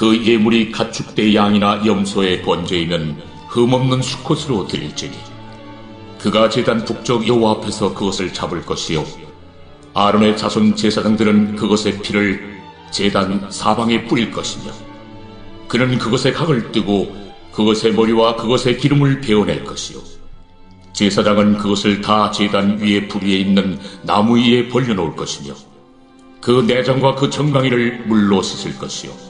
그 예물이 가축대 양이나 염소의 번제이면 흠없는 수컷으로 드릴지니. 그가 제단 북쪽 여호와 앞에서 그것을 잡을 것이요. 아론의 자손 제사장들은 그것의 피를 제단 사방에 뿌릴 것이며 그는 그것의 각을 뜨고 그것의 머리와 그것의 기름을 베어낼 것이요. 제사장은 그것을 다 제단 위에 불 위에 있는 나무 위에 벌려놓을 것이며 그 내장과 그 정강이를 물로 씻을 것이요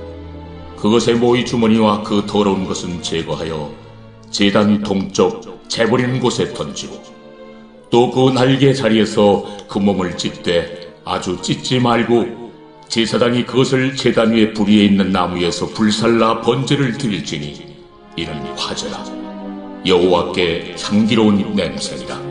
그것의 모이 주머니와 그 더러운 것은 제거하여 제단 동쪽 재버리는 곳에 던지고 또 그 날개 자리에서 그 몸을 찢되 아주 찢지 말고 제사장이 그것을 제단 위에 불 위에 있는 나무에서 불살라 번제를 드릴지니 이는 화제라. 여호와께 향기로운 냄새니라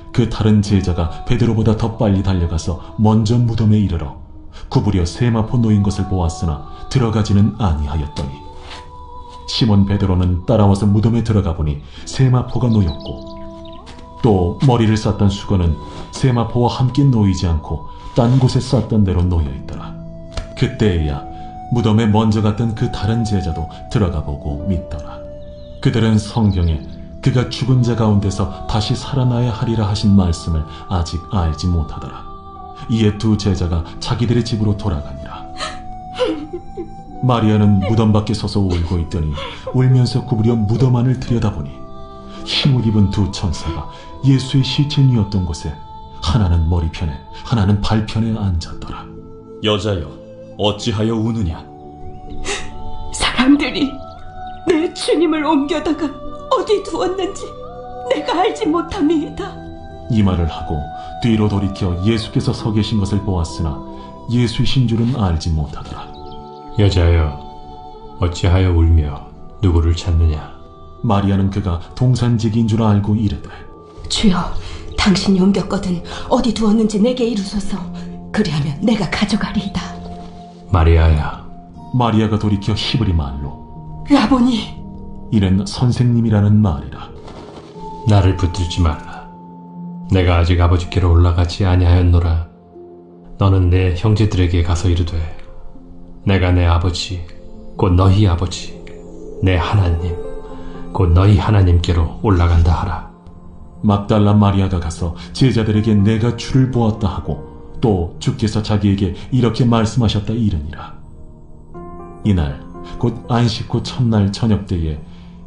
그 다른 제자가 베드로보다 더 빨리 달려가서 먼저 무덤에 이르러 구부려 세마포 놓인 것을 보았으나 들어가지는 아니하였더니 시몬 베드로는 따라와서 무덤에 들어가 보니 세마포가 놓였고 또 머리를 쌌던 수건은 세마포와 함께 놓이지 않고 딴 곳에 쌌던 대로 놓여 있더라. 그때에야 무덤에 먼저 갔던 그 다른 제자도 들어가 보고 믿더라. 그들은 성경에 그가 죽은 자 가운데서 다시 살아나야 하리라 하신 말씀을 아직 알지 못하더라. 이에 두 제자가 자기들의 집으로 돌아가니라. 마리아는 무덤 밖에 서서 울고 있더니 울면서 구부려 무덤 안을 들여다보니 흰옷 입은 두 천사가 예수의 시체 누였던 곳에 하나는 머리편에 하나는 발편에 앉았더라. 여자여, 어찌하여 우느냐? 사람들이 내 주님을 옮겨다가 어디 두었는지 내가 알지 못함이다. 이 말을 하고 뒤로 돌이켜 예수께서 서 계신 것을 보았으나 예수이신 줄은 알지 못하더라. 여자여, 어찌하여 울며 누구를 찾느냐? 마리아는 그가 동산지기인 줄 알고 이르되 주여, 당신이 옮겼거든 어디 두었는지 내게 이루소서. 그리하면 내가 가져가리이다. 마리아야, 마리아가 돌이켜 히브리 말로 라보니, 이는 선생님이라는 말이라. 나를 붙들지 말라. 내가 아직 아버지께로 올라가지 아니하였노라. 너는 내 형제들에게 가서 이르되 내가 내 아버지 곧 너희 아버지 내 하나님 곧 너희 하나님께로 올라간다 하라. 막달라 마리아가 가서 제자들에게 내가 주를 보았다 하고 또 주께서 자기에게 이렇게 말씀하셨다 이르니라. 이날 곧 안식 후 첫날 저녁 때에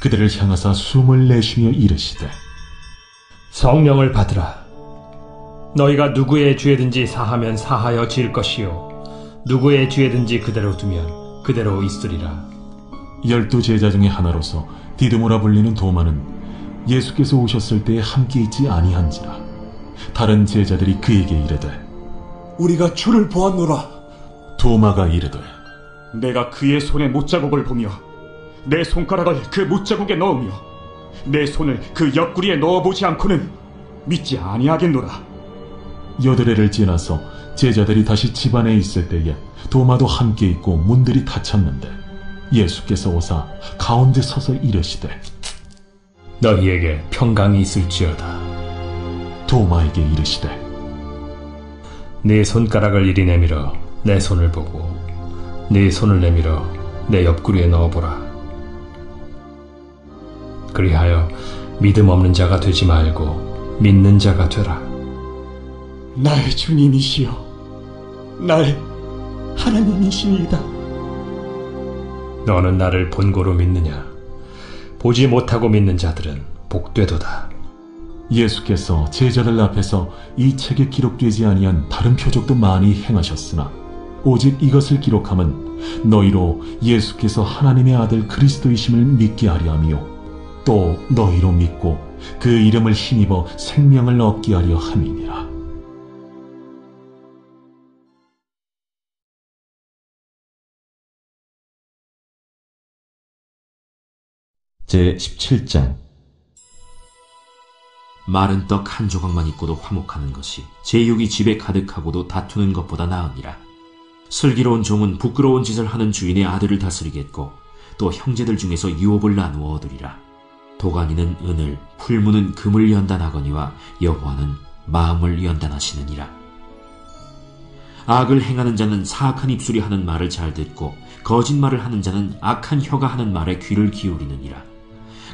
그들을 향하사 숨을 내쉬며 이르시되 성령을 받으라. 너희가 누구의 죄든지 사하면 사하여 질 것이요. 누구의 죄든지 그대로 두면 그대로 있으리라. 열두 제자 중에 하나로서 디드모라 불리는 도마는 예수께서 오셨을 때에 함께 있지 아니한지라 다른 제자들이 그에게 이르되 우리가 주를 보았노라. 도마가 이르되 내가 그의 손에 못자국을 보며 내 손가락을 그 못자국에 넣으며 내 손을 그 옆구리에 넣어보지 않고는 믿지 아니하겠노라. 여드레를 지나서 제자들이 다시 집안에 있을 때에 도마도 함께 있고 문들이 닫혔는데 예수께서 오사 가운데 서서 이르시되 너희에게 평강이 있을지어다. 도마에게 이르시되 네 손가락을 이리 내밀어 내 손을 보고 네 손을 내밀어 내 옆구리에 넣어보라. 그리하여 믿음 없는 자가 되지 말고 믿는 자가 되라. 나의 주님이시여. 나의 하나님이시니이다. 너는 나를 본고로 믿느냐? 보지 못하고 믿는 자들은 복되도다. 예수께서 제자들 앞에서 이 책에 기록되지 아니한 다른 표적도 많이 행하셨으나 오직 이것을 기록함은 너희로 예수께서 하나님의 아들 그리스도이심을 믿게 하려 함이요 또 너희로 믿고 그 이름을 힘입어 생명을 얻게 하려 함이니라. 제 17장 마른 떡 한 조각만 있고도 화목하는 것이 제육이 집에 가득하고도 다투는 것보다 나으니라. 슬기로운 종은 부끄러운 짓을 하는 주인의 아들을 다스리겠고 또 형제들 중에서 유업을 나누어 얻으리라. 도가니는 은을, 풀무는 금을 연단하거니와 여호와는 마음을 연단하시느니라. 악을 행하는 자는 사악한 입술이 하는 말을 잘 듣고 거짓말을 하는 자는 악한 혀가 하는 말에 귀를 기울이느니라.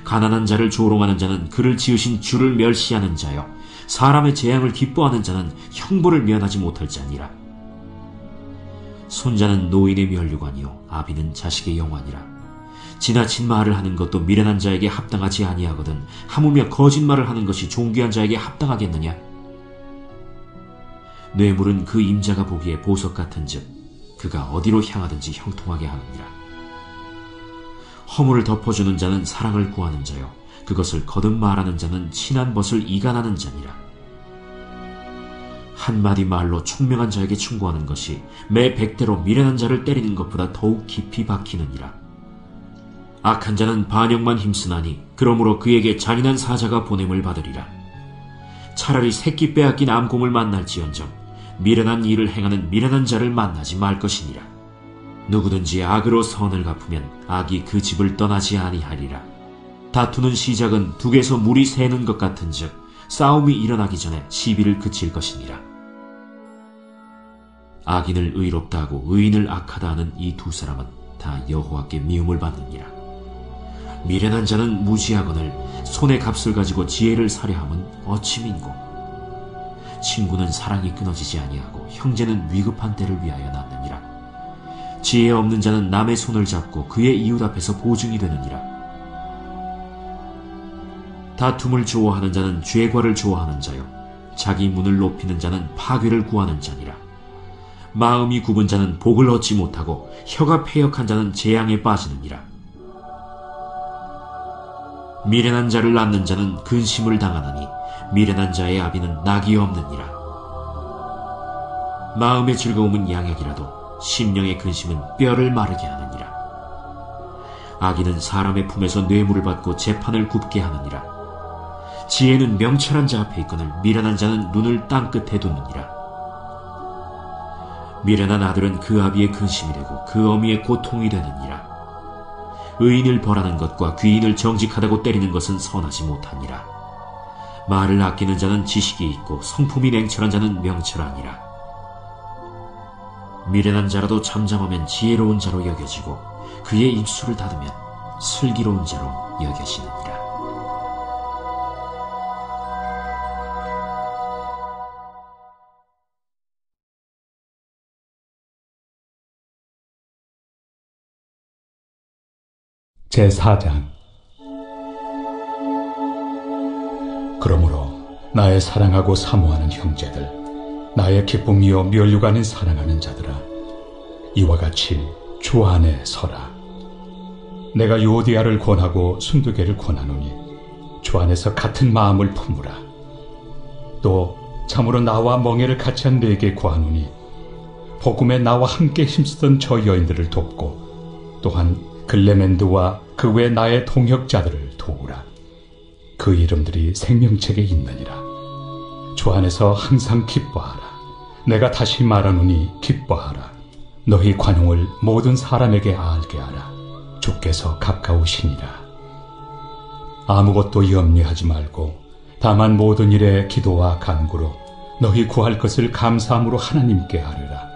가난한 자를 조롱하는 자는 그를 지으신 주를 멸시하는 자요 사람의 재앙을 기뻐하는 자는 형벌을 면하지 못할 자니라. 손자는 노인의 면류관이요 아비는 자식의 영환이라. 지나친 말을 하는 것도 미련한 자에게 합당하지 아니하거든 하물며 거짓말을 하는 것이 존귀한 자에게 합당하겠느냐? 뇌물은 그 임자가 보기에 보석 같은즉 그가 어디로 향하든지 형통하게 하느니라. 허물을 덮어주는 자는 사랑을 구하는 자요 그것을 거듭 말하는 자는 친한 벗을 이간하는 자니라. 한마디 말로 총명한 자에게 충고하는 것이 매 백대로 미련한 자를 때리는 것보다 더욱 깊이 박히느니라. 악한 자는 반역만 힘쓰나니 그러므로 그에게 잔인한 사자가 보냄을 받으리라. 차라리 새끼 빼앗긴 암곰을 만날지언정 미련한 일을 행하는 미련한 자를 만나지 말 것이니라. 누구든지 악으로 선을 갚으면 악이 그 집을 떠나지 아니하리라. 다투는 시작은 둑에서 물이 새는 것 같은즉 싸움이 일어나기 전에 시비를 그칠 것이니라. 악인을 의롭다 하고 의인을 악하다 하는 이 두 사람은 다 여호와께 미움을 받느니라. 미련한 자는 무지하거늘 손의 값을 가지고 지혜를 사려 함은 어찌 민고 친구는 사랑이 끊어지지 아니하고 형제는 위급한 때를 위하여 남느니라. 지혜 없는 자는 남의 손을 잡고 그의 이웃 앞에서 보증이 되느니라. 다툼을 좋아하는 자는 죄과를 좋아하는 자요. 자기 문을 높이는 자는 파괴를 구하는 자니라. 마음이 굽은 자는 복을 얻지 못하고 혀가 패역한 자는 재앙에 빠지느니라. 미련한 자를 낳는 자는 근심을 당하느니 미련한 자의 아비는 낙이 없느니라. 마음의 즐거움은 양약이라도 심령의 근심은 뼈를 마르게 하느니라. 악인은 사람의 품에서 뇌물을 받고 재판을 굽게 하느니라. 지혜는 명철한 자 앞에 있거늘 미련한 자는 눈을 땅 끝에 두느니라. 미련한 아들은 그 아비의 근심이 되고 그 어미의 고통이 되느니라. 의인을 벌하는 것과 귀인을 정직하다고 때리는 것은 선하지 못하니라. 말을 아끼는 자는 지식이 있고 성품이 냉철한 자는 명철하니라. 미련한 자라도 잠잠하면 지혜로운 자로 여겨지고 그의 입술을 닫으면 슬기로운 자로 여겨지느니라. 제4장. 그러므로 나의 사랑하고 사모하는 형제들 나의 기쁨이요 멸류관을 사랑하는 자들아 이와 같이 주 안에 서라. 내가 요디아를 권하고 순두개를 권하노니 주 안에서 같은 마음을 품으라. 또 참으로 나와 멍에를 같이 한 네게 구하노니 복음에 나와 함께 힘쓰던 저 여인들을 돕고 또한 글레멘드와 그 외 나의 동역자들을 도우라. 그 이름들이 생명책에 있느니라. 주 안에서 항상 기뻐하라. 내가 다시 말하노니 기뻐하라. 너희 관용을 모든 사람에게 알게 하라. 주께서 가까우시니라. 아무것도 염려하지 말고 다만 모든 일에 기도와 간구로 너희 구할 것을 감사함으로 하나님께 하리라.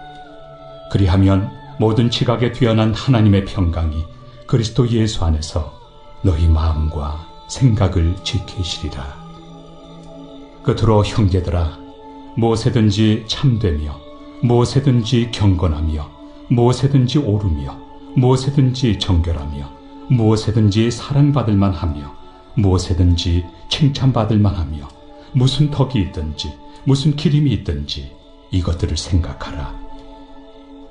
그리하면 모든 지각에 뛰어난 하나님의 평강이 그리스도 예수 안에서 너희 마음과 생각을 지키시리라. 끝으로 형제들아, 무엇에든지 참되며, 무엇에든지 경건하며, 무엇에든지 오르며, 무엇에든지 정결하며, 무엇에든지 사랑받을 만하며, 무엇에든지 칭찬받을 만하며, 무슨 덕이 있든지, 무슨 기림이 있든지 이것들을 생각하라.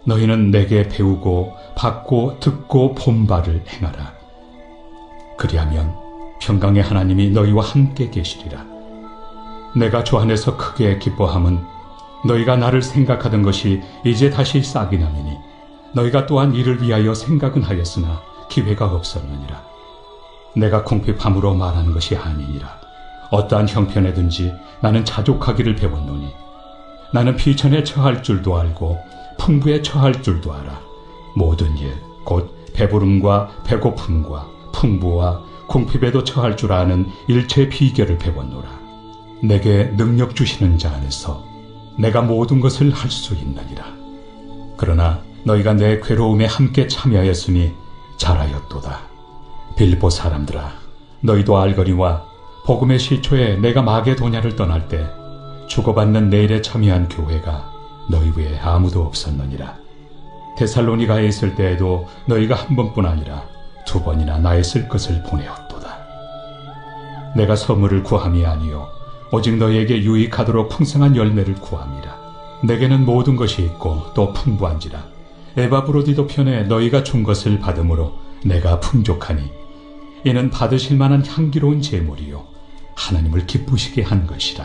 너희는 내게 배우고 받고 듣고 본 바를 행하라. 그리하면 평강의 하나님이 너희와 함께 계시리라. 내가 주 안에서 크게 기뻐함은 너희가 나를 생각하던 것이 이제 다시 싹이 나느니 너희가 또한 이를 위하여 생각은 하였으나 기회가 없었느니라. 내가 궁핍함으로 말하는 것이 아니니라. 어떠한 형편에든지 나는 자족하기를 배웠노니 나는 비천에 처할 줄도 알고 풍부에 처할 줄도 알아. 모든 일, 곧 배부름과 배고픔과 풍부와 궁핍에도 처할 줄 아는 일체 비결을 배웠노라. 내게 능력 주시는 자 안에서 내가 모든 것을 할 수 있느니라. 그러나 너희가 내 괴로움에 함께 참여하였으니 잘하였도다. 빌보 사람들아, 너희도 알거니와 복음의 시초에 내가 마게도냐를 떠날 때 주고받는 내일에 참여한 교회가 너희 외에 아무도 없었느니라. 데살로니가에 있을 때에도 너희가 한 번뿐 아니라 두 번이나 나의 쓸 것을 보내었도다. 내가 선물을 구함이 아니요 오직 너희에게 유익하도록 풍성한 열매를 구함이라. 내게는 모든 것이 있고 또 풍부한지라. 에바브로디도 편에 너희가 준 것을 받음으로 내가 풍족하니 이는 받으실 만한 향기로운 제물이요 하나님을 기쁘시게 한 것이라.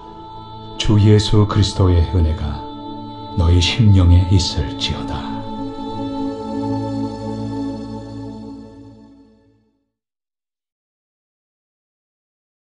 주 예수 그리스도의 은혜가 너희 심령에 있을지어다.